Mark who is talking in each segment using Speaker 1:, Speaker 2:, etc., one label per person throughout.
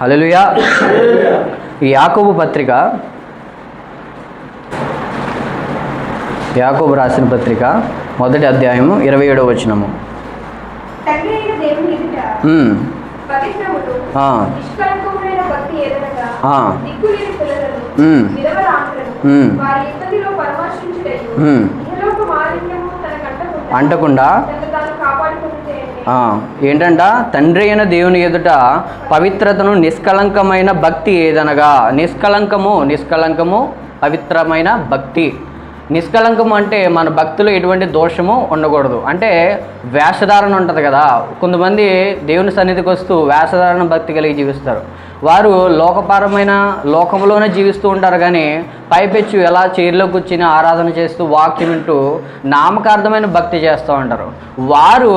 Speaker 1: హల్లెలూయా. ఈ యాకోబు పత్రిక యాకోబు రాసిన పత్రిక మొదటి అధ్యాయము ఇరవై ఏడవ వచనము.
Speaker 2: అంటకుండా
Speaker 1: ఏంటంట? తండ్రి అయిన దేవుని ఎదుట పవిత్రతను నిష్కలంకమైన భక్తి ఏదనగా? నిష్కలంకము నిష్కలంకము పవిత్రమైన భక్తి. నిష్కలంకము అంటే మన భక్తులు ఎటువంటి దోషము ఉండకూడదు. అంటే వేషధారణ ఉంటుంది కదా. కొంతమంది దేవుని సన్నిధికి వస్తూ వేషధారణ భక్తి కలిగి జీవిస్తారు. వారు లోకపరమైన లోకంలోనే జీవిస్తూ ఉంటారు కానీ పైపెచ్చు ఎలా చైర్లో కూర్చుని ఆరాధన చేస్తూ వాక్యం వింటూ నామకార్థమైన భక్తి చేస్తూ ఉంటారు. వారు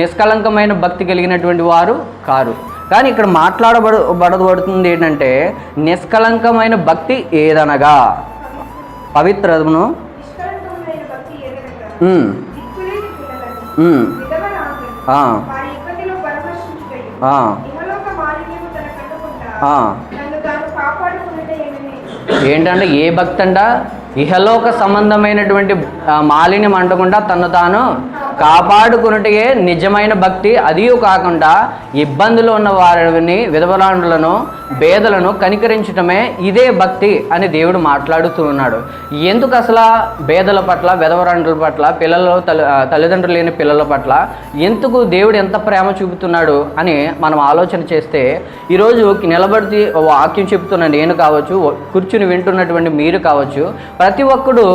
Speaker 1: నిష్కలంకమైన భక్తి కలిగినటువంటి వారు కారు. కానీ ఇక్కడ మాట్లాడబడు బడబడుతుంది ఏంటంటే నిష్కలంకమైన భక్తి ఏదనగా? పవిత్రతను
Speaker 2: నిష్కలంకమైన
Speaker 1: ఏంటంటే ఏ భక్తి అంట ఇహలోక సంబంధమైనటువంటి ఆ, మాలిన్యం అంటకుండా తను తాను కాపాడుకున్నటే నిజమైన భక్తి. అది కాకుండా ఇబ్బందులు ఉన్న వారిని విధవరాండులను బేదలను కనికరించటమే ఇదే భక్తి అని దేవుడు మాట్లాడుతూ ఉన్నాడు. ఎందుకు అసలు పేదల పట్ల విధవరాండుల పట్ల పిల్లలు తల్లి తల్లిదండ్రులు లేని పిల్లల పట్ల ఎందుకు దేవుడు ఎంత ప్రేమ చూపుతున్నాడు అని మనం ఆలోచన చేస్తే ఈరోజు నిలబడి వాక్యం చెప్తున్న నేను కావచ్చు కూర్చుని వింటున్నటువంటి మీరు కావచ్చు ప్రతి ఒక్కడు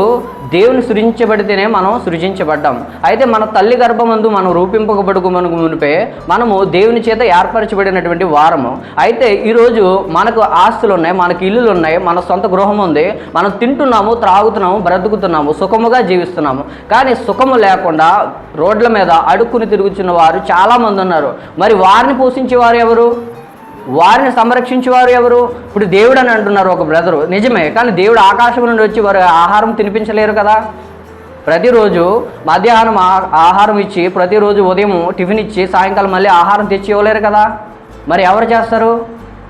Speaker 1: దేవుని సృజించబడితేనే మనం సృజించబడ్డాం. అయితే మన తల్లి గర్భమందు మనం రూపింపకబడుకు మనకు మునిపే మనము దేవుని చేత ఏర్పరచబడినటువంటి వారము. అయితే ఈరోజు మనకు ఆస్తులు ఉన్నాయి మనకు ఇల్లులు ఉన్నాయి మన సొంత గృహం ఉంది మనం తింటున్నాము త్రాగుతున్నాము బ్రతుకుతున్నాము సుఖముగా జీవిస్తున్నాము. కానీ సుఖము లేకుండా రోడ్ల మీద అడుక్కుని తిరుగుతున్న వారు చాలామంది ఉన్నారు. మరి వారిని పోషించేవారు ఎవరు? వారిని సంరక్షించేవారు ఎవరు? ఇప్పుడు దేవుడు అని అంటున్నారు ఒక బ్రదరు. నిజమే కానీ దేవుడు ఆకాశం నుండి వచ్చి వారు ఆహారం తినిపించలేరు కదా? ప్రతిరోజు మధ్యాహ్నం ఆహారం ఇచ్చి ప్రతిరోజు ఉదయం టిఫిన్ ఇచ్చి సాయంకాలం మళ్ళీ ఆహారం తెచ్చి ఇవ్వలేరు కదా? మరి ఎవరు చేస్తారు?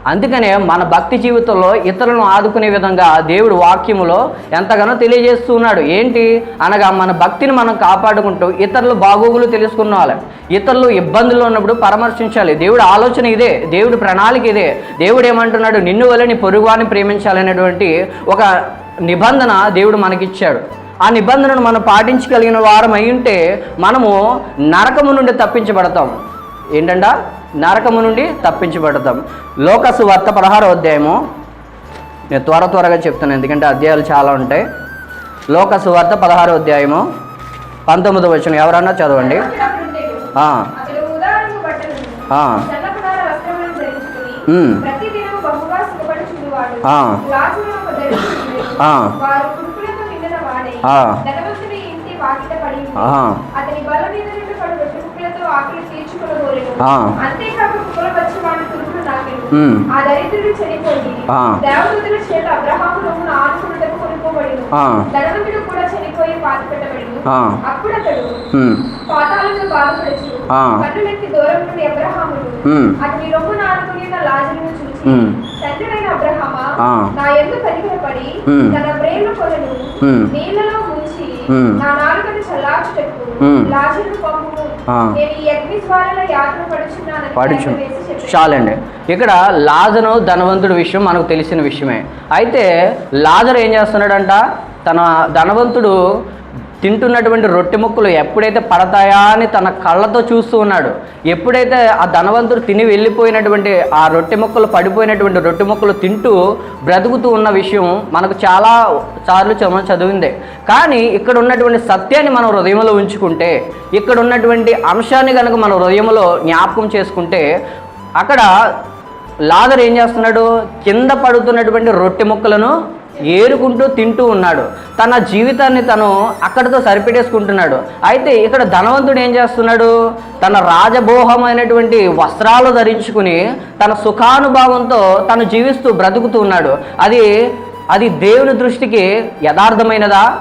Speaker 1: అందుకనే మన భక్తి జీవితంలో ఇతరులను ఆదుకునే విధంగా దేవుడు వాక్యములో ఎంతగానో తెలియజేస్తూ ఉన్నాడు. ఏంటి? అనగా మన భక్తిని మనం కాపాడుకుంటూ ఇతరులు బాగోగులు తెలుసుకున్నవాలి ఇతరులు ఇబ్బందుల్లో ఉన్నప్పుడు పరామర్శించాలి. దేవుడు ఆలోచన ఇదే. దేవుడి ప్రణాళిక ఇదే. దేవుడు ఏమంటున్నాడు? నిన్ను వలని పొరుగువాని ప్రేమించాలనేటువంటి ఒక నిబంధన దేవుడు మనకిచ్చాడు. ఆ నిబంధనను మనం పాటించగలిగిన వారం అయి ఉంటే మనము నరకము నుండి తప్పించబడతాం. ఏంటంట నరకము నుండి తప్పించబడతాం. లోకసు వార్త పదహారో అధ్యాయము. నేను త్వర త్వరగా చెప్తాను ఎందుకంటే అధ్యాయాలు చాలా ఉంటాయి. లోకసు వార్త పదహారో అధ్యాయము పంతొమ్మిదో వచ్చిన ఎవరన్నా చదవండి. ఆ.
Speaker 2: అప్పుడు అతడు పాతాళంలో బాధపడచ్చు దూరం నుండి
Speaker 1: ఉమ్.
Speaker 2: అతని రొమ్మును ఆనుకుని నా లాజరును చూసి
Speaker 1: పడుచు. చాలండి. ఇక్కడ లాజను ధనవంతుడి విషయం మనకు తెలిసిన విషయమే. అయితే లాజరు ఏం చేస్తున్నాడంట? తన ధనవంతుడు తింటున్నటువంటి రొట్టె ముక్కలు ఎప్పుడైతే పడతాయా అని తన కళ్ళతో చూస్తూ ఉన్నాడు. ఎప్పుడైతే ఆ ధనవంతుడు తిని వెళ్ళిపోయినటువంటి ఆ రొట్టె ముక్కలు పడిపోయినటువంటి రొట్టె ముక్కలు తింటూ బ్రతుకుతూ ఉన్న విషయం మనకు చాలా సార్లు చ- చదివిందే. కానీ ఇక్కడ ఉన్నటువంటి సత్యాన్ని మనం హృదయంలో ఉంచుకుంటే ఇక్కడ ఉన్నటువంటి అంశాన్ని కనుక మన హృదయంలో జ్ఞాపకం చేసుకుంటే అక్కడ లాదర్ ఏం చేస్తున్నాడు? కింద పడుతున్నటువంటి రొట్టె ముక్కలను ఏరుకుంటూ తింటూ ఉన్నాడు. తన జీవితాన్ని తను అక్కడితో సరిపెట్టేసుకుంటున్నాడు. అయితే ఇక్కడ ధనవంతుడు ఏం చేస్తున్నాడు? తన రాజభోహమైనటువంటి వస్త్రాలు ధరించుకుని తన సుఖానుభావంతో తను జీవిస్తూ బ్రతుకుతూ ఉన్నాడు. అది అది దేవుని దృష్టికి యథార్థమైనదా?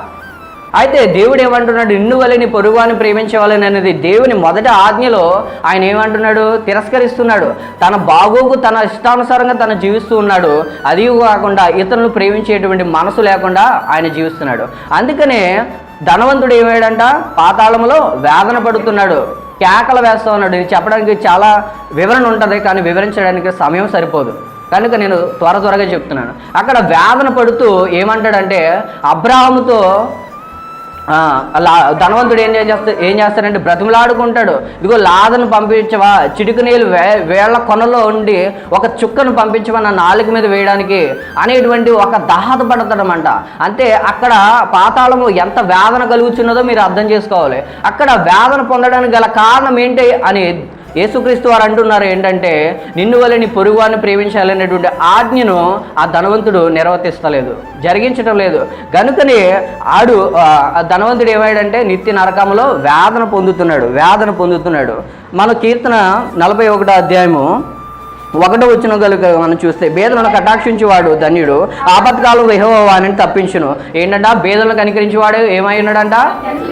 Speaker 1: అయితే దేవుడు ఏమంటున్నాడు? నిన్ను వలె నీ పొరుగువాని ప్రేమించవాలని అనేది దేవుని మొదటి ఆజ్ఞలో ఆయన ఏమంటున్నాడు? తిరస్కరిస్తున్నాడు. తన బాగోగు తన ఇష్టానుసారంగా తన జీవిస్తూ ఉన్నాడు. అది కాకుండా ఇతరులను ప్రేమించేటువంటి మనసు లేకుండా ఆయన జీవిస్తున్నాడు. అందుకనే ధనవంతుడు ఏమయ్యాడంట? పాతాళములో వేదన పడుతున్నాడు. కేకలు వేస్తూ ఉన్నాడు. ఇది చెప్పడానికి చాలా వివరణ ఉంటుంది కానీ వివరించడానికి సమయం సరిపోదు. కనుక నేను త్వర త్వరగా చెప్తున్నాను. అక్కడ వేదన పడుతూ ఏమంటాడంటే అబ్రాహముతో ధనవంతుడు ఏం చేస్తా ఏం చేస్తాడంటే బ్రతిమలాడుకుంటాడు. ఇదిగో లాదను పంపించవా చిటికు నీళ్ళు వే వేళ్ళ కొనలో ఉండి ఒక చుక్కను పంపించవా నా నాలుక మీద వేయడానికి అనేటువంటి ఒక దాహత పడతాడనమాట అంటే అక్కడ పాతాళము ఎంత వేదన కలుగుతున్నదో మీరు అర్థం చేసుకోవాలి. అక్కడ వేదన పొందడానికి గల కారణం ఏంటి అని యేసుక్రీస్తు వారు అంటున్నారు ఏంటంటే నిన్ను వల్ల నీ పొరుగువారిని ప్రేమించాలనేటువంటి ఆజ్ఞను ఆ ధనవంతుడు నిర్వర్తిస్తలేదు జరిగించడం లేదు. కనుకనే ఆడు ఆ, ధనవంతుడు ఏమయ్యాడంటే నిత్య నరకంలో వేదన పొందుతున్నాడు వేదన పొందుతున్నాడు. మన కీర్తన నలభై ఒకటో అధ్యాయము ఒకటో వచ్చిన కనుక మనం చూస్తే బేదలను కటాక్షించేవాడు ధన్యుడు ఆపత్కాలం విహోవాని తప్పించును. ఏంటంట? బేదలను కనికరించేవాడు ఏమై ఉన్నాడంట?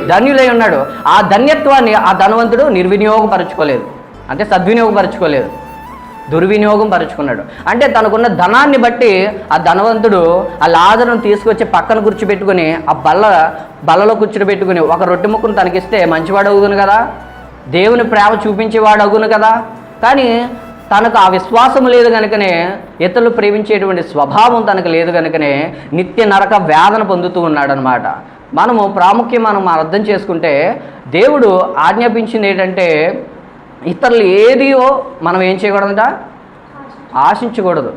Speaker 1: ధన్యులై ఉన్నాడు. ఆ ధన్యత్వాన్ని ఆ ధనవంతుడు నిర్వినియోగపరచుకోలేదు. అంటే సద్వినియోగపరచుకోలేదు దుర్వినియోగం పరుచుకున్నాడు. అంటే తనకున్న ధనాన్ని బట్టి ఆ ధనవంతుడు ఆ లాదరను తీసుకొచ్చి పక్కన కూర్చోబెట్టుకుని ఆ బల్ల బల్లలో కూర్చోబెట్టుకుని ఒక రొట్టె ముక్కను తనకిస్తే మంచివాడు అవుగును కదా? దేవుని ప్రేమ చూపించేవాడు అగును కదా? కానీ తనకు ఆ విశ్వాసం లేదు కనుకనే ఇతరులు ప్రేమించేటువంటి స్వభావం తనకు లేదు కనుకనే నిత్య నరక వేదన పొందుతూ ఉన్నాడనమాట మనము ప్రాముఖ్యం మనం అర్థం చేసుకుంటే దేవుడు ఆజ్ఞాపించింది ఏంటంటే ఇతరులు ఏదియో మనం ఏం చేయకూడదంట? ఆశించకూడదు.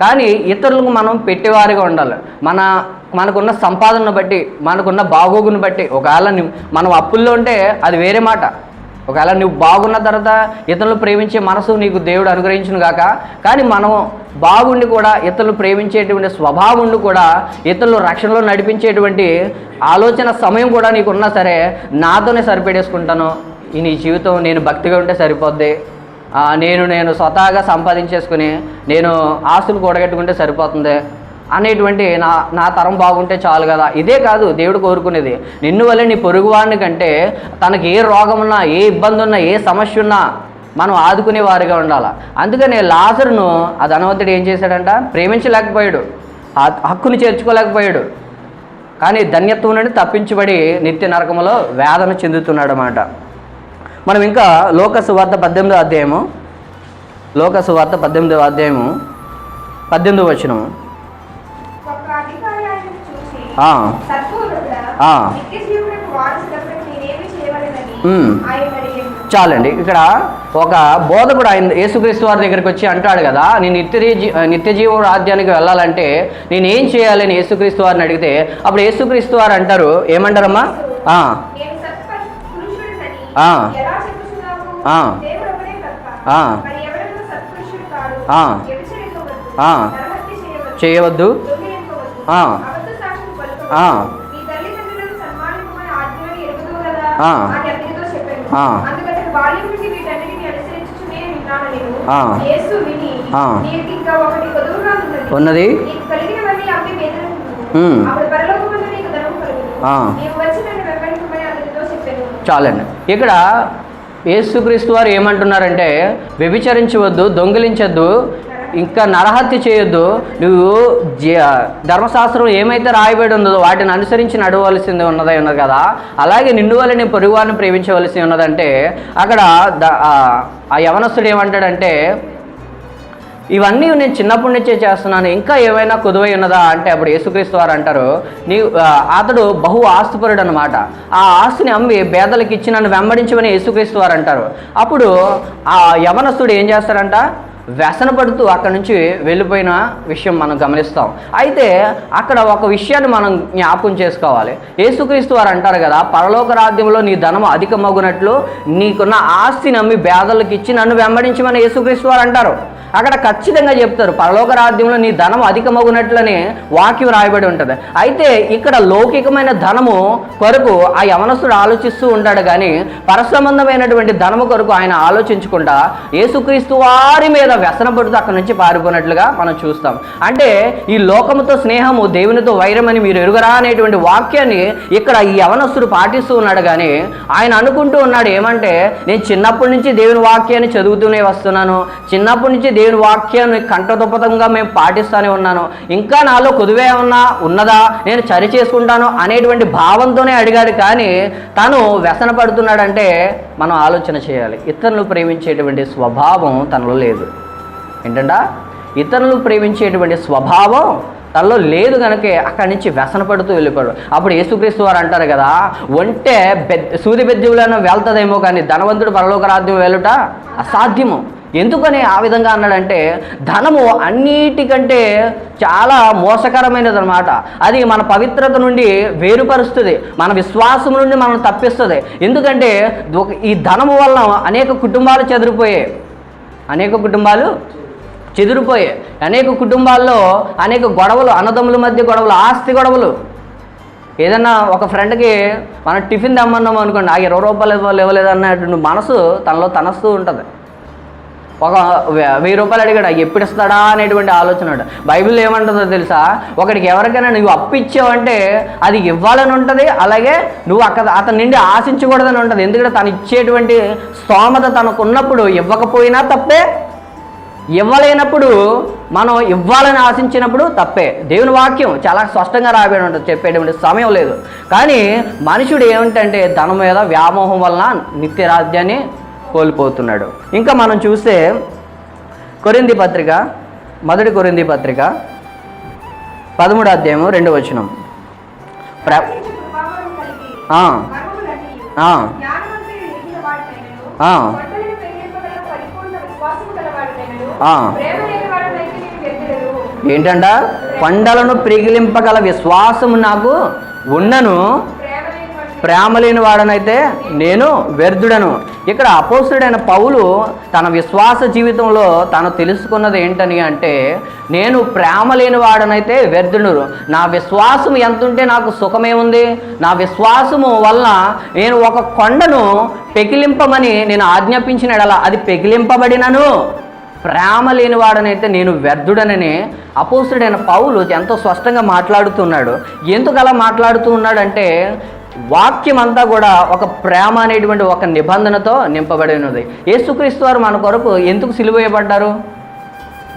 Speaker 1: కానీ ఇతరులకు మనం పెట్టేవారిగా ఉండాలి. మన మనకున్న సంపాదనను బట్టి మనకున్న బాగోగుని బట్టి ఒకవేళ మనం అప్పుల్లో ఉంటే అది వేరే మాట. ఒకవేళ నువ్వు బాగున్న తర్వాత ఇతరులు ప్రేమించే మనసు నీకు దేవుడు అనుగ్రహించును గాక. కానీ మనం బాగుండి కూడా ఇతరులు ప్రేమించేటువంటి స్వభావం కూడా ఇతరులు రక్షణలో నడిపించేటువంటి ఆలోచన సమయం కూడా నీకు ఉన్నా సరే నాతోనే సరిపెట్టేసుకుంటాను ఈ నీ జీవితం నేను భక్తిగా ఉంటే సరిపోద్ది. నేను నేను స్వతహాగా సంపాదించేసుకుని నేను ఆస్తులు కూడగట్టుకుంటే సరిపోతుంది. అనేటువంటి నా నా తరం బాగుంటే చాలు కదా. ఇదే కాదు దేవుడు కోరుకునేది. నిన్ను వల్ల నీ పొరుగువాడిని కంటే తనకి ఏ రోగం ఉన్నా ఏ ఇబ్బంది ఉన్నా ఏ సమస్య ఉన్నా మనం ఆదుకునే వారిగా ఉండాలి. అందుకనే లాజరును ఆ ధనవంతుడు ఏం చేశాడంట? ప్రేమించలేకపోయాడు. ఆ హక్కును చేర్చుకోలేకపోయాడు. కానీ ధన్యత్వం నుండి తప్పించబడి నిత్య నరకములో వేదన చెందుతున్నాడు అన్నమాట మనం ఇంకా లోకసు వార్త పద్దెనిమిదో అధ్యాయము లోకసు వార్త పద్దెనిమిదో అధ్యాయము పద్దెనిమిదో వచనం
Speaker 2: ఒక అధికారి ఆయనను చూసి
Speaker 1: ఆ,
Speaker 2: సత్పూర్ణుడా,
Speaker 1: ఆ.
Speaker 2: నిత్య జీవులకు వారసులకు నేనేమి చేయవలెనని
Speaker 1: ఉమ్.
Speaker 2: ఆయన అడిగాను
Speaker 1: చాలండి. ఇక్కడ ఒక బోధకుడు ఆయన యేసుక్రీస్తు వారి దగ్గరికి వచ్చి అంటాడు కదా నేను నిత్య నిత్య జీవ రాజ్యానికి వెళ్ళాలంటే నేను ఏం చేయాలని యేసుక్రీస్తు వారిని అడిగితే అప్పుడు యేసుక్రీస్తు వారు అంటారు ఏమంటారమ్మా?
Speaker 2: చేయవద్దు.
Speaker 1: ఆ. ఆ. ఆ. ఆ. ఆ. ఆ.
Speaker 2: ఉన్నది.
Speaker 1: ఉన్నది చాలండి. ఇక్కడ యేసుక్రీస్తు వారు ఏమంటున్నారంటే వ్యభిచరించవద్దు దొంగిలించొద్దు ఇంకా నరహత్య చేయొద్దు. నువ్వు ధర్మశాస్త్రం ఏమైతే రాయబడి ఉందో వాటిని అనుసరించి నడవలసింది ఉన్నది ఉన్నది కదా. అలాగే నిన్ను వల్ల నేను పొరుగువారిని ప్రేమించవలసి ఉన్నదంటే అక్కడ ఆ ఆ యవనస్తుడు ఏమంటాడంటే ఇవన్నీ నేను చిన్నప్పటి నుంచే చేస్తున్నాను. ఇంకా ఏమైనా కుదువై ఉన్నదా అంటే అప్పుడు యేసుక్రీస్తు వారు అంటారు నీ అతడు బహు ఆస్తిపరుడు అనమాట ఆ ఆస్తిని అమ్మి పేదలకు ఇచ్చి నన్ను వెంబడించమని యేసుక్రీస్తు వారు అంటారు. అప్పుడు ఆ యవనస్తుడు ఏం చేస్తాడంట వ్యసన పడుతూ అక్కడి నుంచి వెళ్ళిపోయిన విషయం మనం గమనిస్తాం. అయితే అక్కడ ఒక విషయాన్ని మనం జ్ఞాపకం చేసుకోవాలి. యేసుక్రీస్తు వారు అంటారు కదా పరలోక రాజ్యంలో నీ ధనం అధికమగునట్లు నీకున్న ఆస్తి నమ్మి పేదలకు ఇచ్చి నన్ను వెంబడించమని యేసుక్రీస్తు వారు అంటారు. అక్కడ ఖచ్చితంగా చెప్తారు పరలోక రాజ్యంలో నీ ధనం అధికమగునట్లని వాక్యం రాయబడి ఉంటుంది. అయితే ఇక్కడ లౌకికమైన ధనము కొరకు ఆ యవనస్తుడు ఆలోచిస్తూ ఉంటాడు కానీ పరసంబంధమైనటువంటి ధనము కొరకు ఆయన ఆలోచించకుండా యేసుక్రీస్తు వారి మీద వ్యసన పడుతూ అక్కడి నుంచి పారిపోయినట్లుగా మనం చూస్తాం. అంటే ఈ లోకముతో స్నేహము దేవునితో వైరమని మీరు ఎరుగరా అనేటువంటి వాక్యాన్ని ఇక్కడ ఈ యవనస్తుడు పాటిస్తూ ఉన్నాడు. కానీ ఆయన అనుకుంటూ ఉన్నాడు ఏమంటే నేను చిన్నప్పటి నుంచి దేవుని వాక్యాన్ని చదువుతూనే వస్తున్నాను. చిన్నప్పటి నుంచి దేవుని వాక్యాన్ని కంఠదొప్పతంగా మేము పాటిస్తూనే ఉన్నాను. ఇంకా నాలో కొదువే ఉన్నా ఉన్నదా నేను చరి చేసుకుంటాను అనేటువంటి భావంతోనే అడిగాడు. కానీ తను వ్యసన పడుతున్నాడంటే మనం ఆలోచన చేయాలి. ఇతరులు ప్రేమించేటువంటి స్వభావం తనలో లేదు. ఏంటంట ఇతరులు ప్రేమించేటువంటి స్వభావం తనలో లేదు కనుక అక్కడి నుంచి వ్యసన పడుతూ వెళ్ళిపోయాడు. అప్పుడు యేసుక్రీస్తు వారు అంటారు కదా ఒంటే బెద్ సూది బెద్దువులను వెళ్తుందేమో కానీ ధనవంతుడు పరలోకరాధ్యం వెళ్ళుట అసాధ్యము. ఎందుకని ఆ విధంగా అన్నాడంటే ధనము అన్నిటికంటే చాలా మోసకరమైనది అనమాట అది మన పవిత్రత నుండి వేరుపరుస్తుంది మన విశ్వాసం నుండి మనం తప్పిస్తుంది. ఎందుకంటే ఈ ధనము వలన అనేక కుటుంబాలు చెదిరిపోయాయి. అనేక కుటుంబాలు చెదిరిపోయాయి అనేక కుటుంబాల్లో అనేక గొడవలు అన్నదమ్ముల మధ్య గొడవలు ఆస్తి గొడవలు. ఏదన్నా ఒక ఫ్రెండ్కి మనం టిఫిన్ తెమ్మన్నాం అనుకోండి ఆ ఇరవై రూపాయలు ఇవ్వాలి ఇవ్వలేదన్నటువంటి మనసు తనలో తనస్తూ ఉంటుంది. ఒక వె- వెయ్యి రూపాయలు అడిగాడు ఎప్పుడు ఇస్తాడా? అనేటువంటి ఆలోచన బైబిల్ ఏమంటుందో తెలుసా? ఒకడికి ఎవరికైనా నువ్వు అప్పు ఇచ్చావంటే అది ఇవ్వాలని ఉంటుంది అలాగే నువ్వు అక్కడ అతని నుండి ఆశించకూడదని ఉంటుంది. ఎందుకంటే తను ఇచ్చేటువంటి స్తోమత తనకున్నప్పుడు ఇవ్వకపోయినా తప్పే ఇవ్వలేనప్పుడు మనం ఇవ్వాలని ఆశించినప్పుడు తప్పే. దేవుని వాక్యం చాలా స్పష్టంగా రాబడి ఉంటుంది చెప్పేటువంటి సమయం లేదు. కానీ మనుషుడు ఏమిటంటే ధనం మీద వ్యామోహం వలన నిత్య రాజ్యాన్ని కోల్పోతున్నాడు. ఇంకా మనం చూస్తే కొరింది పత్రిక మొదటి కొరింది పత్రిక పదమూడు అధ్యాయము రెండు వచనం. ప్ర ఆ, ఏంటంట? కొండలను ప్రిగిలింపగల విశ్వాసము నాకు ఉన్నను.
Speaker 2: ప్రేమ
Speaker 1: లేని వాడనైతే నేను వ్యర్థుడను. ఇక్కడ అపోసుడైన పౌలు తన విశ్వాస జీవితంలో తను తెలుసుకున్నది ఏంటని అంటే నేను ప్రేమ లేని వాడనైతే వ్యర్థుడు నా విశ్వాసం ఎంత ఉంటే నాకు ఉంది. నా విశ్వాసము వలన నేను ఒక కొండను పెకిలింపమని నేను ఆజ్ఞాపించిన అది పెకిలింపబడినను. ప్రేమ లేని వాడనైతే నేను వ్యర్థుడనని అపోసుడైన పౌలు ఎంతో స్పష్టంగా మాట్లాడుతున్నాడు. ఎందుకు అలా మాట్లాడుతూ ఉన్నాడంటే వాక్యం అంతా కూడా ఒక ప్రేమ అనేటువంటి ఒక నిబంధనతో నింపబడి ఉన్నది యేసుక్రీస్తు వారు మన కొరకు ఎందుకు సిలువేయబడ్డారు?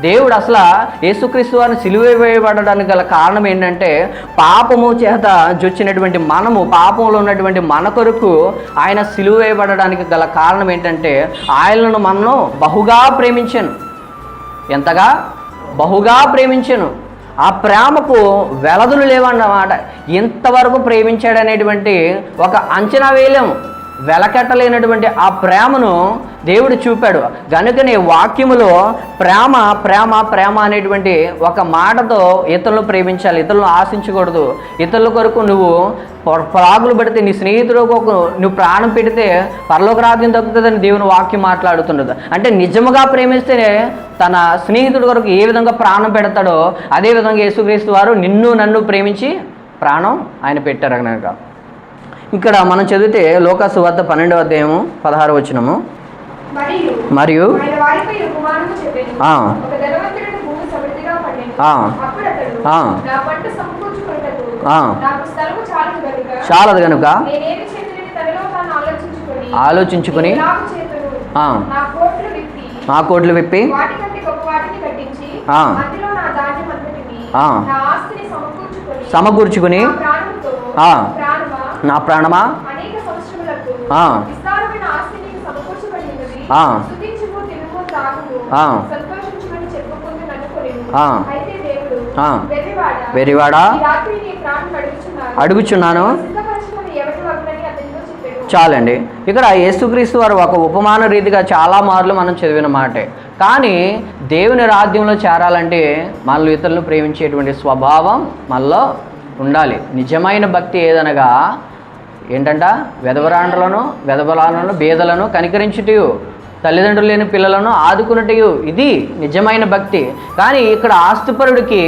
Speaker 1: దేవుడు అసలు యేసుక్రీస్తు వారిని సిలువేయబడడానికి గల కారణం ఏంటంటే పాపము చేత జొచ్చినటువంటి మనము పాపంలో ఉన్నటువంటి మన కొరకు ఆయన సిలువేయబడడానికి గల కారణం ఏంటంటే ఆయనను మనను బహుగా ప్రేమించాను. ఎంతగా? బహుగా ప్రేమించాను. ఆ ప్రేమకు వెలదులు లేవన్నమాట. ఇంతవరకు ప్రేమించాడు అనేటువంటి ఒక అంచనా వేయలేము. వెలకట్టలేనటువంటి ఆ ప్రేమను దేవుడు చూపాడు. గనుకనే వాక్యములో ప్రేమ ప్రేమ ప్రేమ అనేటువంటి ఒక మాటతో ఇతరులను ప్రేమించాలి ఇతరులను ఆశించకూడదు. ఇతరుల కొరకు నువ్వు ప్రాగులు పెడితే నీ స్నేహితుడు ఒక నువ్వు ప్రాణం పెడితే పరలోక రాజ్యం దక్కుతుందని దేవుని వాక్యం మాట్లాడుతున్నది. అంటే నిజముగా ప్రేమిస్తేనే తన స్నేహితుడి కొరకు ఏ విధంగా ప్రాణం పెడతాడో అదే విధంగా యేసుక్రీస్తు వారు నిన్ను నన్ను ప్రేమించి ప్రాణం ఆయన పెట్టారు కనుక ఇక్కడ మనం చదివితే లోకాసు వద్ద పన్నెండవ అధ్యాయము పదహారు వచ్చినము
Speaker 2: మరియు చాలదు
Speaker 1: కనుక
Speaker 2: ఆలోచించుకొని
Speaker 1: ఆ.
Speaker 2: నా కోట్లు విప్పి సమకూర్చుకుని నా. ప్రాణమా? ప్రాణం అడుగుచున్నాను.
Speaker 1: చాలండి. ఇక్కడ యేసుక్రీస్తు వారు ఒక ఉపమాన రీతిగా చాలా మార్లు మనం చదివిన మాటే. కానీ దేవుని రాజ్యంలో చేరాలంటే మనల్ని ఇతరులను ప్రేమించేటువంటి స్వభావం మనలో ఉండాలి. నిజమైన భక్తి ఏదనగా ఏంటంట? వెదవరాండ్రలను వెధవరాలను బీదలను కనికరించుటయు. తల్లిదండ్రులు లేని పిల్లలను ఆదుకున్నటయు ఇది నిజమైన భక్తి. కానీ ఇక్కడ ఆస్తిపరుడికి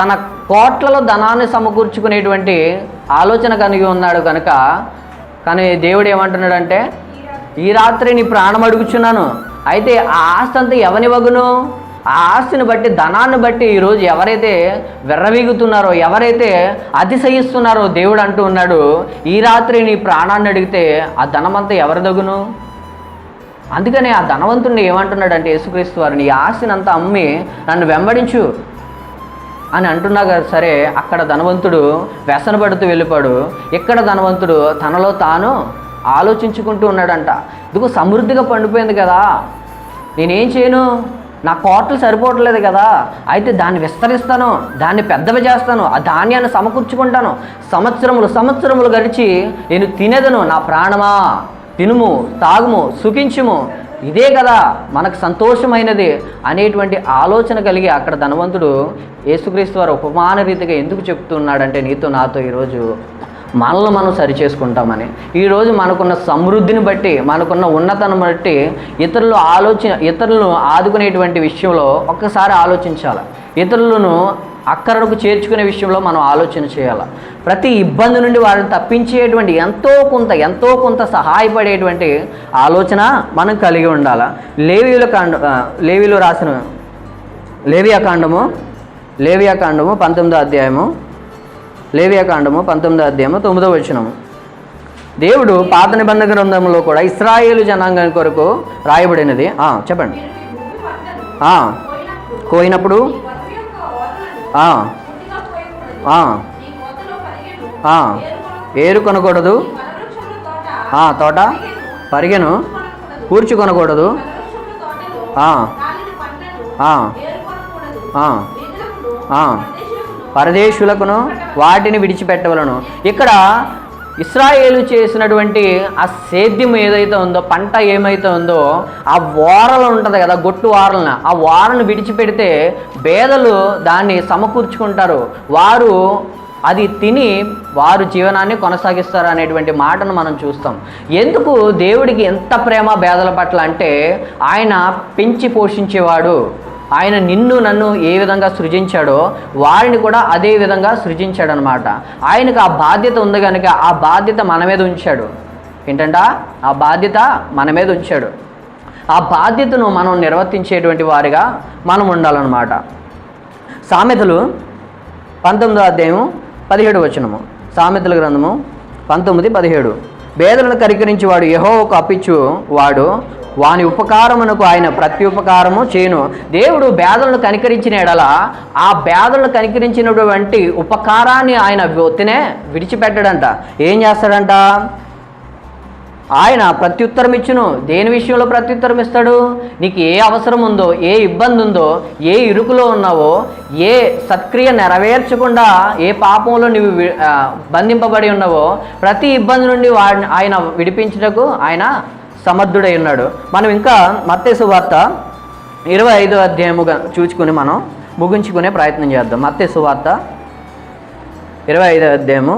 Speaker 1: తన కోట్లలో ధనాన్ని సమకూర్చుకునేటువంటి ఆలోచన కలిగి ఉన్నాడు కనుక కానీ దేవుడు ఏమంటున్నాడంటే ఈ రాత్రి నీ ప్రాణం అడుగుచున్నాను. అయితే ఆ ఆస్తి అంతా ఎవనివ్వగును ఆ ఆస్తిని బట్టి ధనాన్ని బట్టి ఈరోజు ఎవరైతే వెర్రవీగుతున్నారో ఎవరైతే అతిశయిస్తున్నారో దేవుడు అంటూ ఉన్నాడు ఈ రాత్రి నీ ప్రాణాన్ని అడిగితే ఆ ధనమంతా ఎవరి దగును అందుకనే ఆ ధనవంతుడిని ఏమంటున్నాడంటే యేసుక్రీస్తు వారు నీ ఆస్తిని అంతా అమ్మి నన్ను వెంబడించు అని అంటున్నా కదా సరే అక్కడ ధనవంతుడు వ్యసనపడుతూ వెళ్ళిపోడు. ఇక్కడ ధనవంతుడు? తనలో తాను ఆలోచించుకుంటూ ఉన్నాడంట. ఇదిగో సమృద్ధిగా పండిపోయింది కదా. నేనేం చేయను? నా కోట్లు సరిపోవట్లేదు కదా. అయితే దాన్ని విస్తరిస్తాను దాన్ని పెద్దవి చేస్తాను ఆ ధాన్యాన్ని సమకూర్చుకుంటాను. సంవత్సరములు సంవత్సరములు గడిచి నేను తినేదను నా ప్రాణమా? తినుము తాగుము సుఖించుము. ఇదే కదా మనకు సంతోషమైనది అనేటువంటి ఆలోచన కలిగి అక్కడ ధనవంతుడు యేసుక్రీస్తు వారు ఉపమాన రీతిగా ఎందుకు చెప్తున్నాడంటే నీతో నాతో ఈరోజు మనల్ని మనం సరి చేసుకుంటామని ఈరోజు మనకున్న సమృద్ధిని బట్టి మనకున్న ఉన్నతను బట్టి ఇతరులు ఆలోచన ఇతరులను ఆదుకునేటువంటి విషయంలో ఒక్కసారి ఆలోచించాలి. ఇతరులను అక్కడకు చేర్చుకునే విషయంలో మనం ఆలోచన చేయాలి. ప్రతి ఇబ్బంది నుండి వారిని తప్పించేటువంటి ఎంతో కొంత ఎంతో కొంత సహాయపడేటువంటి ఆలోచన మనం కలిగి ఉండాలి. లేవీల కాండ ఆ, లేవీలో రాసిన లేవియా కాండము లేవియా కాండము పంతొమ్మిదో అధ్యాయము లేవియా కాండము పంతొమ్మిదో అధ్యాయము తొమ్మిదో వచనము. దేవుడు పాత నిబంధన గ్రంథంలో కూడా ఇస్రాయేలు జనాంగం కొరకు రాయబడినది. చెప్పండి.
Speaker 2: పోయినప్పుడు?
Speaker 1: కోయినప్పుడు ఏరు కొనకూడదు?
Speaker 2: తోట పరిగెను,
Speaker 1: పరిగెను
Speaker 2: కొనకూడదు.
Speaker 1: కూర్చు కొనకూడదు ఆ,
Speaker 2: పరదేశులకును
Speaker 1: వాటిని విడిచిపెట్టవలను. ఇక్కడ ఇస్రాయేలు చేసినటువంటి ఆ సేద్యం ఏదైతే ఉందో పంట ఏమైతే ఉందో ఆ ఓరలు ఉంటుంది కదా గొట్టు వారలను. ఆ వారను విడిచిపెడితే బేదలు దాన్ని సమకూర్చుకుంటారు. వారు అది తిని వారు జీవనాన్ని కొనసాగిస్తారు అనేటువంటి మాటను మనం చూస్తాం. ఎందుకు దేవుడికి ఎంత ప్రేమ బేదల పట్ల అంటే ఆయన పెంచి పోషించేవాడు. ఆయన నిన్ను నన్ను ఏ విధంగా సృజించాడో వారిని కూడా అదే విధంగా సృజించాడనమాట. ఆయనకు ఆ బాధ్యత ఉంది కనుక ఆ బాధ్యత మన మీద ఉంచాడు. ఏంటంట? ఆ బాధ్యత మన మీద ఉంచాడు. ఆ బాధ్యతను మనం నిర్వర్తించేటువంటి వారిగా మనం ఉండాలన్నమాట. సామెతలు పంతొమ్మిదో అధ్యాయం పదిహేడు వచనము. సామెతల గ్రంథము పంతొమ్మిది పదిహేడు. పేదలను కరికరించి వాడు ఒక అప్పించు వాడు. వాని ఉపకారమునకు ఆయన ప్రతి ఉపకారము చేయను. దేవుడు బేదలను కనికరించిన ఎడల ఆ బేదలను కనికరించినటువంటి ఉపకారాన్ని ఆయన ఒత్తినే విడిచిపెట్టడంట. ఏం చేస్తాడంట? ఆయన ప్రత్యుత్తరం ఇచ్చును దేని విషయంలో ప్రత్యుత్తరం ఇస్తాడు నీకు ఏ అవసరం ఉందో ఏ ఇబ్బంది ఉందో ఏ ఇరుకులో ఉన్నావో ఏ సత్క్రియ నెరవేర్చకుండా ఏ పాపంలో నువ్వు బంధింపబడి ఉన్నావో ప్రతి ఇబ్బంది నుండి వాడిని ఆయన విడిపించుటకు ఆయన సమర్థుడై ఉన్నాడు. మనం ఇంకా మత్తేసు వార్త ఇరవై ఐదో అధ్యాయముగా చూచుకుని మనం ముగించుకునే ప్రయత్నం చేద్దాం. మత్తేసు వార్త ఇరవై ఐదో అధ్యాయము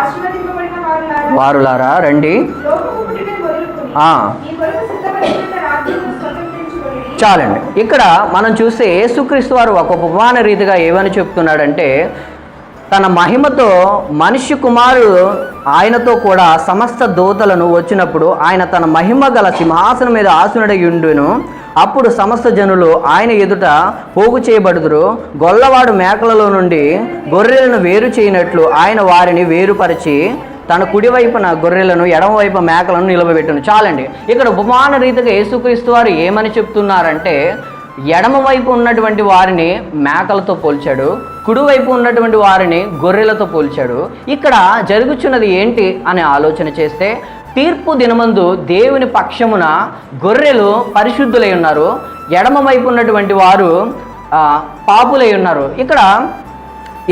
Speaker 2: ఆశీర్వదింపబడిన వారులారా.
Speaker 1: వారులారా రండి. చాలండి. ఇక్కడ మనం చూస్తే యేసుక్రీస్తు వారు ఒక ఉపమాన రీతిగా ఏమని చెప్తున్నాడంటే తన మహిమతో మనిషి కుమారుడు ఆయనతో కూడా సమస్త దూతలను వచ్చినప్పుడు ఆయన తన మహిమ గల సింహాసనం మీద ఆసునుడై ఉండును. అప్పుడు సమస్త జనులు ఆయన ఎదుట పోగు చేయబడుదురు. గొల్లవాడు మేకలలో నుండి గొర్రెలను వేరు చేయనట్లు ఆయన వారిని వేరుపరిచి తన కుడివైపున గొర్రెలను ఎడమవైపు మేకలను నిలబెట్టును చాలండి. ఇక్కడ ఉపమాన రీతిగా యేసుక్రీస్తు వారు ఏమని చెప్తున్నారంటే ఎడమవైపు ఉన్నటువంటి వారిని మేకలతో పోల్చాడు కుడివైపు ఉన్నటువంటి వారిని గొర్రెలతో పోల్చాడు. ఇక్కడ జరుగుచున్నది ఏంటి అనే ఆలోచన చేస్తే తీర్పు దినమందు దేవుని పక్షమున గొర్రెలు పరిశుద్ధులై ఉన్నారు ఎడమవైపు ఉన్నటువంటి వారు పాపులై ఉన్నారు. ఇక్కడ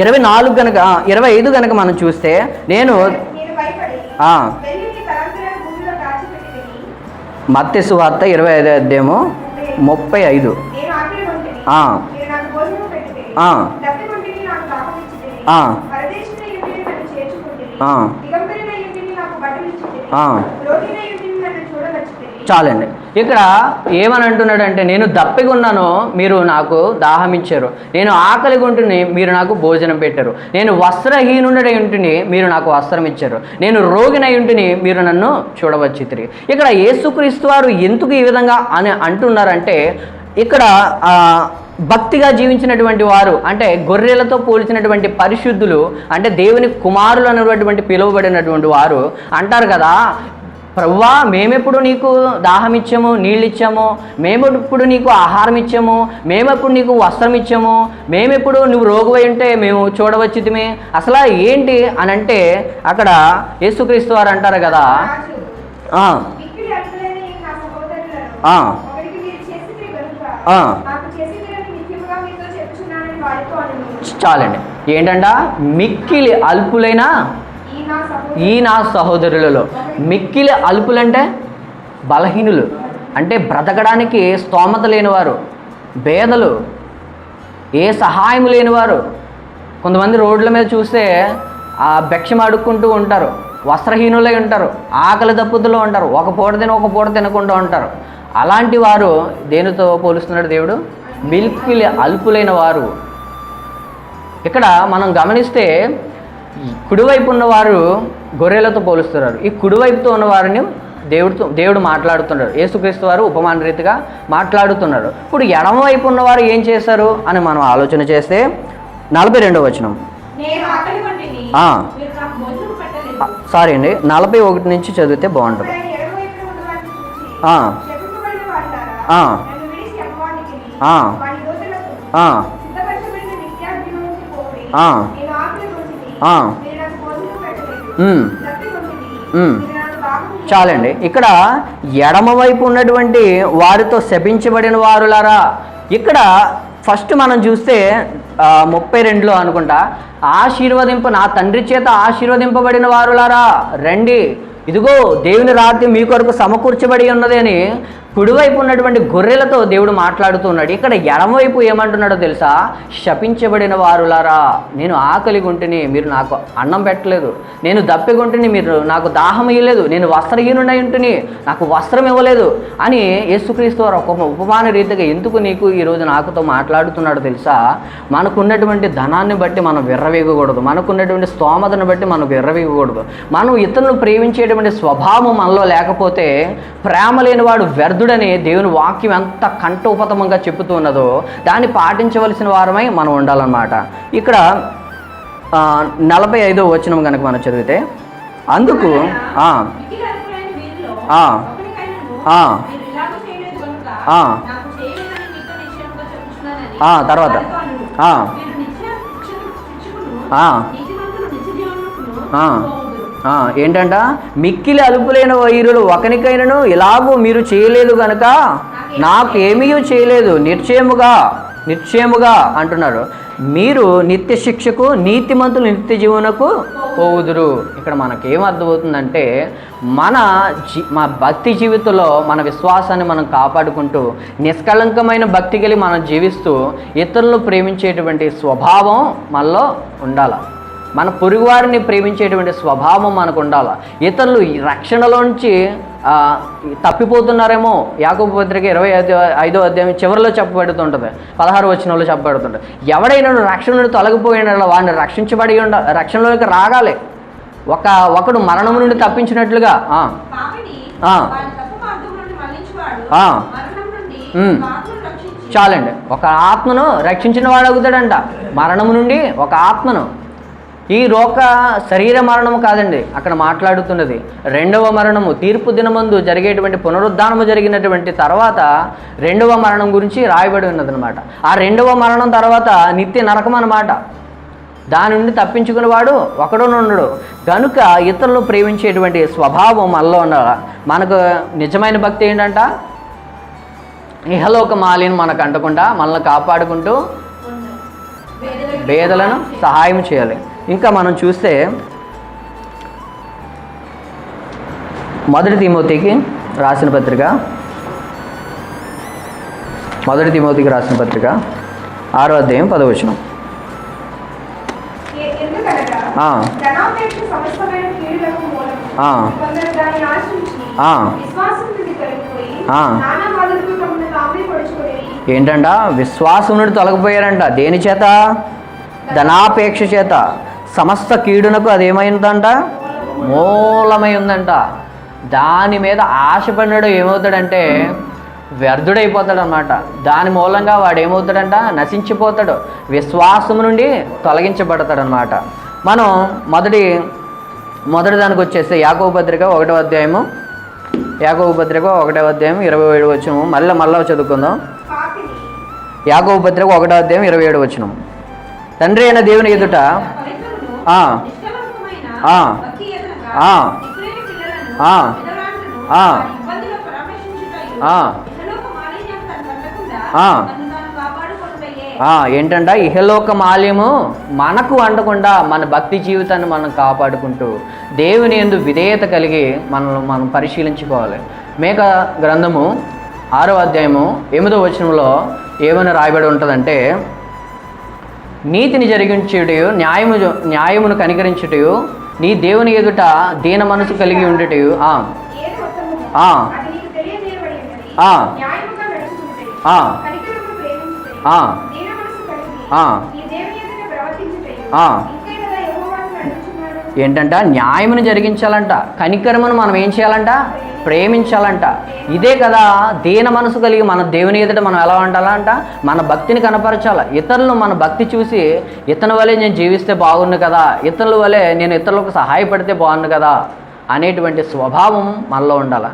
Speaker 1: ఇరవై నాలుగు గనక ఇరవై ఐదు గనక మనం చూస్తే నేను
Speaker 2: నేను భయపడి
Speaker 1: ఆ,
Speaker 2: వెళ్ళి నీ తలంపులను భూమిలో దాచిపెట్టితిని.
Speaker 1: మత్తయి వార్త ఇరవై ఐదు అధ్యాయము ముప్పై ఐదు. చాలండి. ఇక్కడ ఏమని అంటున్నాడంటే నేను దప్పిగున్నాను మీరు నాకు దాహం ఇచ్చారు నేను ఆకలి ఉంటుని మీరు నాకు భోజనం పెట్టారు. నేను వస్త్రహీనుడై ఉంటుని మీరు నాకు వస్త్రం ఇచ్చారు నేను రోగినై ఉంటుని మీరు నన్ను చూడవచ్చు తిరిగి ఇక్కడ యేసుక్రీస్తు వారు ఎందుకు ఈ విధంగా అని అంటున్నారంటే ఇక్కడ భక్తిగా జీవించినటువంటి వారు అంటే గొర్రెలతో పోల్చినటువంటి పరిశుద్ధులు అంటే దేవుని కుమారులు అనేటువంటి పిలువబడినటువంటి వారు అంటారు కదా ప్రవ్వా మేమెప్పుడు నీకు దాహం ఇచ్చాము నీళ్ళు ఇచ్చాము మేమెప్పుడు నీకు ఆహారం ఇచ్చాము మేమెప్పుడు నీకు వస్త్రం ఇచ్చాము మేమెప్పుడు నువ్వు రోగువై ఉంటే మేము చూడవచ్చుతిమే. అసలు ఏంటి అని అంటే అక్కడ యేసుక్రీస్తు వారు అంటారు కదా చాలండి. ఏంటంట? మిక్కిలి అల్పులైనా
Speaker 2: ఈ నా
Speaker 1: సహోదరులలో మిక్కిలి అల్పులంటే బలహీనులు. అంటే బ్రతకడానికి స్తోమత లేనివారు బేదలు ఏ సహాయం లేనివారు. కొంతమంది రోడ్ల మీద చూస్తే ఆ భిక్షం అడుక్కుంటూ ఉంటారు వస్త్రహీనులై ఉంటారు ఆకలి దప్పుతులు ఉంటారు ఒక పూట తిన ఒక పూట తినకుండా ఉంటారు. అలాంటి వారు దేనితో పోలుస్తున్నాడు దేవుడు? మిల్కిలి అల్పులైన వారు. ఇక్కడ మనం గమనిస్తే కుడివైపు ఉన్నవారు గొర్రెలతో పోలుస్తున్నారు. ఈ కుడివైపుతో ఉన్నవారిని దేవుడితో దేవుడు మాట్లాడుతున్నాడు యేసుక్రీస్తు వారు ఉపమాన రీతిగా మాట్లాడుతున్నారు. ఇప్పుడు ఎడమవైపు ఉన్నవారు ఏం చేశారు అని మనం ఆలోచన చేస్తే నలభై రెండవ వచనం. సారీ అండి. నలభై ఒకటి నుంచి చదివితే బాగుంటుంది. ఆ. చాలండి. ఇక్కడ ఎడమవైపు ఉన్నటువంటి వారితో శపించబడిన వారులారా ఇక్కడ ఫస్ట్ మనం చూస్తే ముప్పై రెండులో అనుకుంటా ఆశీర్వదింపు నా తండ్రి చేత ఆశీర్వదింపబడిన వారులారా రండి. ఇదిగో దేవుని రాత్రి మీ కొరకు సమకూర్చబడి ఉన్నది అని కుడివైపు ఉన్నటువంటి గొర్రెలతో దేవుడు మాట్లాడుతున్నాడు. ఇక్కడ ఎడమవైపు ఏమంటున్నాడో తెలుసా? శపించబడిన వారులారా నేను ఆకలి గుంటిని మీరు నాకు అన్నం పెట్టలేదు. నేను దప్పిగుంటిని మీరు నాకు దాహం ఇవ్వలేదు నేను వస్త్రహీనుడై ఉంటుని నాకు వస్త్రం ఇవ్వలేదు అని యేసుక్రీస్తు వారు ఒక ఉపమాన రీతిగా ఎందుకు నీకు ఈరోజు నాకుతో మాట్లాడుతున్నాడు తెలుసా? మనకున్నటువంటి ధనాన్ని బట్టి మనం విర్రవేయకూడదు మనకున్నటువంటి స్తోమతను బట్టి మనం విర్రవేయకూడదు మనం ఇతరులను ప్రేమించేటువంటి స్వభావం మనలో లేకపోతే ప్రేమ లేనివాడు యుద్ధుడని దేవుని వాక్యం ఎంత కంఠోపతమంగా చెబుతున్నదో దాన్ని పాటించవలసిన వారమై మనం ఉండాలన్నమాట. ఇక్కడ నలభై ఐదో వచనం కనుక మనం చదివితే అందుకు తర్వాత ఆ ఏంటంట? మిక్కిలి అలుపులైన వైరులు ఒకనికైనను ఇలాగూ మీరు చేయలేదు కనుక నాకు ఏమీ చేయలేదు. నిశ్చయముగా నిశ్చయముగా అంటున్నారు. మీరు నిత్య శిక్షకు నీతిమంతులు నిత్య జీవనకు పోవుదురు. ఇక్కడ మనకి ఏమర్థమవుతుందంటే అర్థమవుతుందంటే మన జీ మా భక్తి జీవితంలో మన విశ్వాసాన్ని మనం కాపాడుకుంటూ నిష్కళంకమైన భక్తి కలిగి మనం జీవిస్తూ ఇతరులను ప్రేమించేటువంటి స్వభావం మనలో ఉండాలి. మన పొరుగువారిని ప్రేమించేటువంటి స్వభావం మనకు ఉండాలి? ఇతరులు రక్షణలోంచి తప్పిపోతున్నారేమో. యాకూబు పత్రిక ఇరవై ఐదో ఐదో అధ్యాయం చివరిలో చెప్పబడుతుంటుంది. పదహారు వచనంలో చెప్పబడుతుంది ఎవడైనా రక్షణ నుండి తొలగిపోయిన వాడిని రక్షించబడి ఉండ రక్షణలోకి రాగాలి. ఒక ఒకడు మరణం నుండి తప్పించినట్లుగా చాలండి. ఒక ఆత్మను రక్షించిన వాడు అవుతాడంట. మరణం నుండి ఒక ఆత్మను. ఈ రోక శరీర మరణము కాదండి అక్కడ మాట్లాడుతున్నది. రెండవ మరణము తీర్పు దినమందు జరిగేటువంటి పునరుద్ధానము జరిగినటువంటి తర్వాత రెండవ మరణం గురించి రాయబడి ఉన్నదనమాట ఆ రెండవ మరణం తర్వాత నిత్య నరకం అన్నమాట. దాని నుండి తప్పించుకునేవాడు ఒకడు ఉండడు. కనుక ఇతరులను ప్రేమించేటువంటి స్వభావం మనలో ఉండాలి మనకు నిజమైన భక్తి ఏంటంట? ఇహలోక మాలిని మనకు అంటకుండా మనల్ని కాపాడుకుంటూ పేదలను సహాయం చేయాలి. ఇంకా మనం చూస్తే మొదటి తిమోతికి రాసిన పత్రిక. మొదటి తిమోతికి రాసిన పత్రిక. ఆరో అధ్యాయం పదవచనం. ఏంటంట? విశ్వాసం నుండి తొలగిపోయారంట. దేని చేత? ధనాపేక్ష చేత. సమస్త కీడునకు అదేమైందంట? మూలమై ఉందంట దాని మీద ఆశపడినాడు ఏమవుతాడంటే వ్యర్థుడైపోతాడనమాట. దాని మూలంగా వాడు ఏమవుతాడంట నశించిపోతాడు. విశ్వాసం నుండి తొలగించబడతాడనమాట. మనం మొదటి మొదటి దానికి వచ్చేస్తే యాగవ పత్రిక ఒకటో అధ్యాయము యాగవ పత్రిక ఒకటో అధ్యాయం ఇరవై ఏడు వచ్చినము మళ్ళీ మళ్ళీ చదువుకుందాం. యాగవ పత్రిక ఒకటో అధ్యాయం ఇరవై ఏడు వచ్చిన తండ్రి అయిన దేవుని ఎదుట ఏంటంట ఇహలోక మాల్యము మనకు అంటకుండా మన భక్తి జీవితాన్ని మనం కాపాడుకుంటూ దేవుని ఎందు విధేయత కలిగి మనల్ని మనం పరిశీలించుకోవాలి. మేక గ్రంథము ఆరో అధ్యాయము ఎనిమిదో వచనంలో ఏమైనా రాయబడి ఉంటుందంటే నీతిని జరిగించుటయు న్యాయము న్యాయమును కనికరించుటయు నీ దేవుని ఎదుట దీన మనసు కలిగి ఉండుటయు. ఏంటంట? న్యాయమును జరిగించాలంట. కనికరమును మనం ఏం చేయాలంట? ప్రేమించాలంట. ఇదే కదా దీన మనసు కలిగి మన దేవుని ఎదుట మనం ఎలా ఉండాలంట? మన భక్తిని కనపరచాల. ఇతరులు మన భక్తి చూసి ఇతని వలె నేను జీవిస్తే బాగుండు కదా ఇతరుల వలె నేను ఇతరులకు సహాయపడితే బాగుండు కదా అనేటువంటి స్వభావం మనలో ఉండాలి.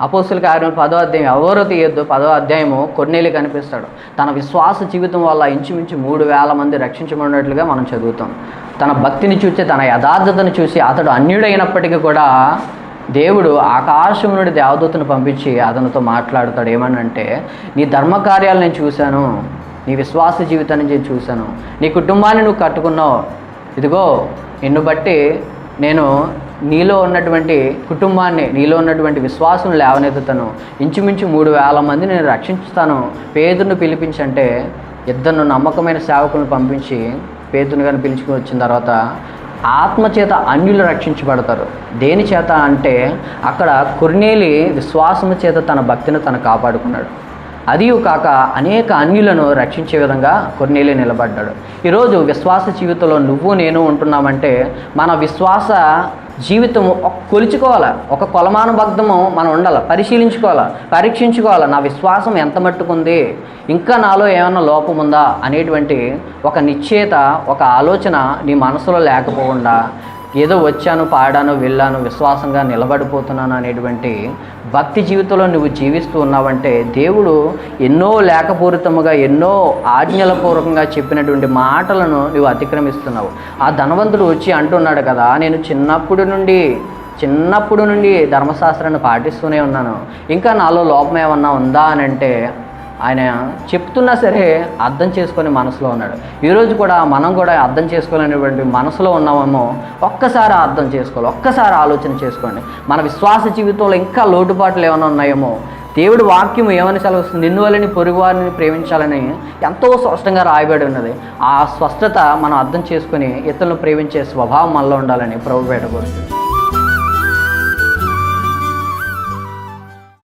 Speaker 1: అపోస్తుల కార్యం పదో అధ్యాయం ఎవరో తీయొద్దు పదో అధ్యాయము కొన్నేళ్ళు కనిపిస్తాడు. తన విశ్వాస జీవితం వల్ల ఇంచుమించు మూడు వేల మంది రక్షించబడినట్లుగా మనం చదువుతాం. తన భక్తిని చూసి తన యథార్థతను చూసి అతడు అన్యుడైనప్పటికీ కూడా దేవుడు ఆకాశం నుండి దేవదూతను పంపించి అతనితో మాట్లాడతాడు. ఏమనంటే నీ ధర్మకార్యాలు నేను చూశాను నీ విశ్వాస జీవితాన్ని నేను చూశాను నీ కుటుంబాన్ని నువ్వు కట్టుకున్నావు. ఇదిగో నిన్ను బట్టి నేను నీలో ఉన్నటువంటి కుటుంబాన్ని నీలో ఉన్నటువంటి విశ్వాసం లేవనెత్తుతాను. ఇంచుమించు మూడు వేల మంది నేను రక్షించుతాను. పేదను పిలిపించంటే ఇద్దరు నమ్మకమైన సేవకులను పంపించి పేతుని కానీ పిలుచుకుని వచ్చిన తర్వాత ఆత్మచేత అన్యులు రక్షించబడతారు. దేని చేత అంటే అక్కడ కుర్నేలి విశ్వాసము చేత తన భక్తిని తను కాపాడుకున్నాడు. అది కాక అనేక అన్యులను రక్షించే విధంగా కొన్నేళ్ళు నిలబడ్డాడు. ఈరోజు విశ్వాస జీవితంలో నువ్వు నేను ఉంటున్నామంటే మన విశ్వాస జీవితము కొలుచుకోవాలా కొలుచుకోవాలి? ఒక కొలమాన మనం ఉండాలి? పరిశీలించుకోవాలి? పరీక్షించుకోవాలి? నా విశ్వాసం ఎంత మట్టుకుంది? ఇంకా నాలో ఏమైనా లోపం ఉందా? అనేటువంటి ఒక నిశ్చేత ఒక ఆలోచన నీ మనసులో లేకపోకుండా ఏదో వచ్చాను పాడాను వెళ్ళాను విశ్వాసంగా నిలబడిపోతున్నాను అనేటువంటి భక్తి జీవితంలో నువ్వు జీవిస్తూ ఉన్నావంటే దేవుడు ఎన్నో లేఖపూరితముగా ఎన్నో ఆజ్ఞలపూర్వకంగా చెప్పినటువంటి మాటలను నువ్వు అతిక్రమిస్తున్నావు. ఆ ధనవంతుడు వచ్చి అంటున్నాడు కదా నేను చిన్నప్పటి నుండి చిన్నప్పుడు నుండి ధర్మశాస్త్రాన్ని పాటిస్తూనే ఉన్నాను. ఇంకా నాలో లోపం ఏమన్నా ఉందా అని అంటే ఆయన చెప్తున్నా సరే అర్థం చేసుకొని మనసులో ఉన్నాడు. ఈరోజు కూడా మనం కూడా అర్థం చేసుకోలేనటువంటి మనసులో ఉన్నామేమో ఒక్కసారి అర్థం చేసుకోవాలి. ఒక్కసారి ఆలోచన చేసుకోండి. మన విశ్వాస జీవితంలో ఇంకా లోటుపాట్లు ఏమైనా ఉన్నాయేమో? దేవుడి వాక్యం ఏమని సెలవుస్తుంది? నిన్ను వాళ్ళని పొరుగు వారిని ప్రేమించాలని ఎంతో స్పష్టంగా రాయబడి ఉన్నది. ఆ స్పష్టత మనం అర్థం చేసుకొని ఇతరులను ప్రేమించే స్వభావం మనలో ఉండాలని ప్రభు పేట